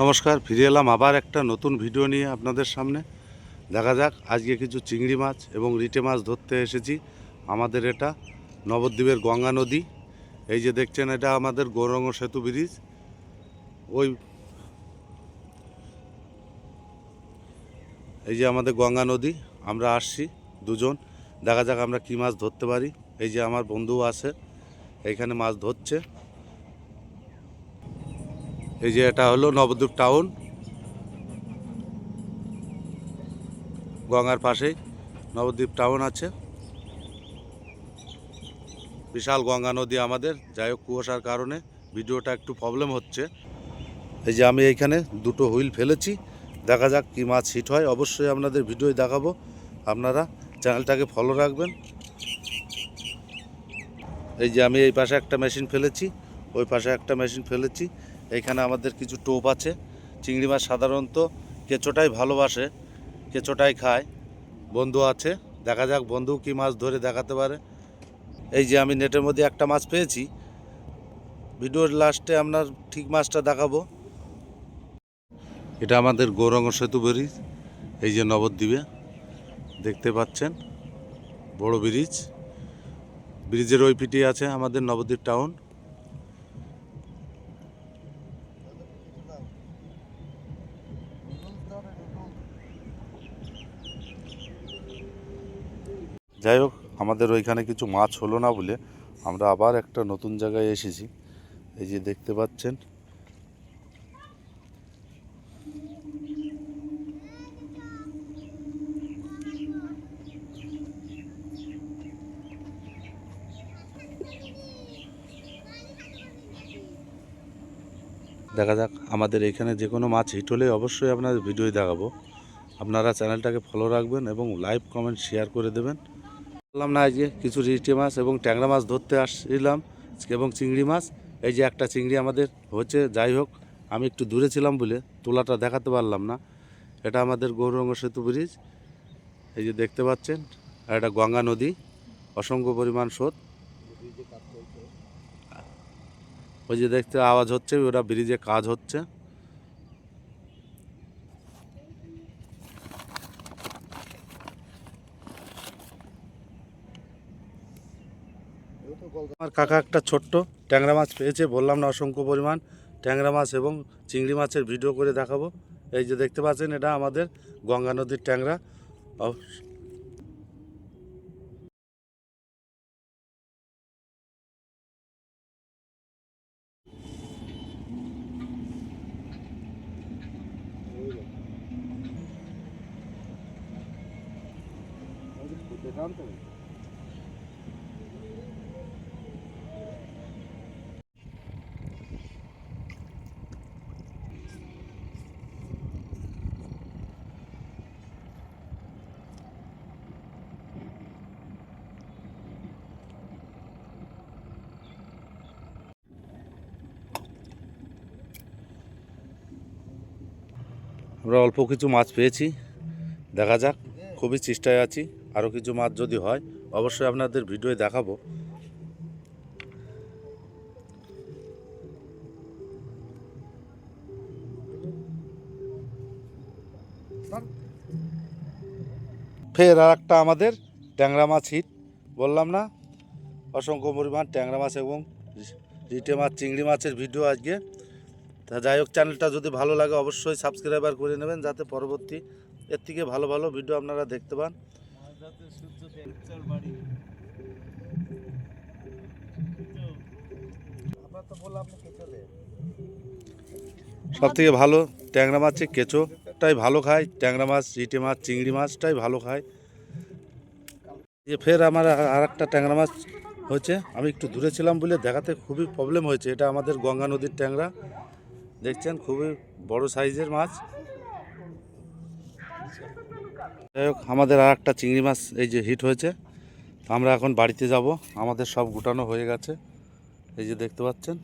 নমস্কার, ফিরে এলাম আবার একটা নতুন ভিডিও নিয়ে আপনাদের সামনে। দেখা যাক, আজকে কিছু চিংড়ি মাছ এবং রিটে মাছ ধরতে এসেছি। আমাদের এটা নবদ্বীপের গঙ্গা নদী। এই যে দেখছেন, এটা আমাদের গৌরঙ্গ সেতু ব্রিজ। ওই এই যে আমাদের গঙ্গা নদী, আমরা আসছি দুজন। দেখা যাক আমরা কী মাছ ধরতে পারি। এই যে আমার বন্ধু আছে, এইখানে মাছ ধরছে। এই যে এটা হলো নবদ্বীপ টাউন। গঙ্গার পাশেই নবদ্বীপ টাউন আছে। বিশাল গঙ্গা নদী আমাদের, যাই হোক কুয়াশার কারণে ভিডিওটা একটু প্রবলেম হচ্ছে। এই যে আমি এইখানে দুটো হুইল ফেলেছি, দেখা যাক কী মাছ হিট হয়। অবশ্যই আপনাদের ভিডিও দেখাবো। আপনারা চ্যানেলটাকে ফলো রাখবেন। এই যে আমি এই পাশে একটা মেশিন ফেলেছি, ওই পাশে একটা মেশিন ফেলেছি। এইখানে আমাদের কিছু টোপ আছে, চিংড়ি মাছ সাধারণত কেঁচোটাই ভালোবাসে, কেঁচোটাই খায়, বন্ধু আছে, দেখা যাক বন্ধু কি মাছ ধরে দেখাতে পারে। এই যে আমি নেটের মধ্যে একটা মাছ পেয়েছি, ভিডিওর লাস্টে আপনার ঠিক মাছটা দেখাবো। এটা আমাদের গৌরঙ্গ সেতু ব্রিজ, এই যে নবদ্বীপে, দেখতে পাচ্ছেন, বড় ব্রিজ। ব্রিজের ওই পিটি আছে আমাদের নবদ্বীপ টাউন। যাই হোক, আমাদের ওইখানে কিছু মাছ হলো না বলে আমরা আবার একটা নতুন জায়গায় এসেছি। এই যে দেখতে পাচ্ছেন। দেখা যাক, আমাদের এখানে যে কোনো মাছ হিট হলে অবশ্যই আপনাদের ভিডিও দেখাবো। আপনারা চ্যানেলটাকে ফলো রাখবেন এবং লাইভ কমেন্ট শেয়ার করে দেবেন। বললাম না আজকে কিছু রিটে মাছ এবং ট্যাংরা মাছ ধরতে আসছিলাম এবং চিংড়ি মাছ। এই যে একটা চিংড়ি আমাদের হচ্ছে যাই হোক, আমি একটু দূরে ছিলাম বলে তোলাটা দেখাতে পারলাম না। এটা আমাদের গৌরঙ্গ সেতু ব্রিজ, এই যে দেখতে পাচ্ছেন আর এটা গঙ্গা নদী, অসংখ্য পরিমাণ স্রোত। ওই যে দেখতে আওয়াজ হচ্ছে, ওরা ব্রিজে কাজ হচ্ছে। আমার কাকা একটা ছোট্ট ট্যাংরা মাছ পেয়েছে, বললাম না অসংখ্য পরিমাণ, ট্যাংরা মাছ এবং চিংড়ি মাছের ভিডিও করে দেখাবো। এই যে দেখতে পাচ্ছেন, এটা আমাদের গঙ্গা নদীর ট্যাংরা। অব- আমরা অল্প কিছু মাছ পেয়েছি। দেখা যাক, খুবই চেষ্টায় আছি। আরও কিছু মাছ যদি হয়, অবশ্যই আপনাদের ভিডিওয়ে দেখাবো। ফের আর একটা আমাদের ট্যাংরা মাছ হিট বললাম না? অসংখ্য পরিমাণ ট্যাংরা মাছ এবং রিটে মাছ, চিংড়ি মাছের ভিডিও আজকে। তা যাই হোক চ্যানেলটা যদি ভালো লাগে অবশ্যই সাবস্ক্রাইবার করে নেবেন, যাতে পরবর্তী এর থেকে ভালো ভালো ভিডিও আপনারা দেখতে পান। সব থেকে ভালো ট্যাংরা মাছ মাছের কেঁচোটাই ভালো খায়। ট্যাংরা মাছ রিটে মাছ, চিংড়ি মাছটাই ভালো খায়। যে ফের আমার আর একটা ট্যাংরা মাছ হয়েছে। আমি একটু দূরে ছিলাম বলে দেখাতে খুবই প্রবলেম হয়েছে। এটা আমাদের গঙ্গা নদীর ট্যাংরা। দেখছেন খুবই বড় সাইজের মাছ। যাই হোক, আমাদের আর একটা চিংড়ি মাছ এই যে হিট হয়েছে। আমরা এখন বাড়িতে যাব। আমাদের সব গুটানো হয়ে গেছে। এই যে দেখতে পাচ্ছেন।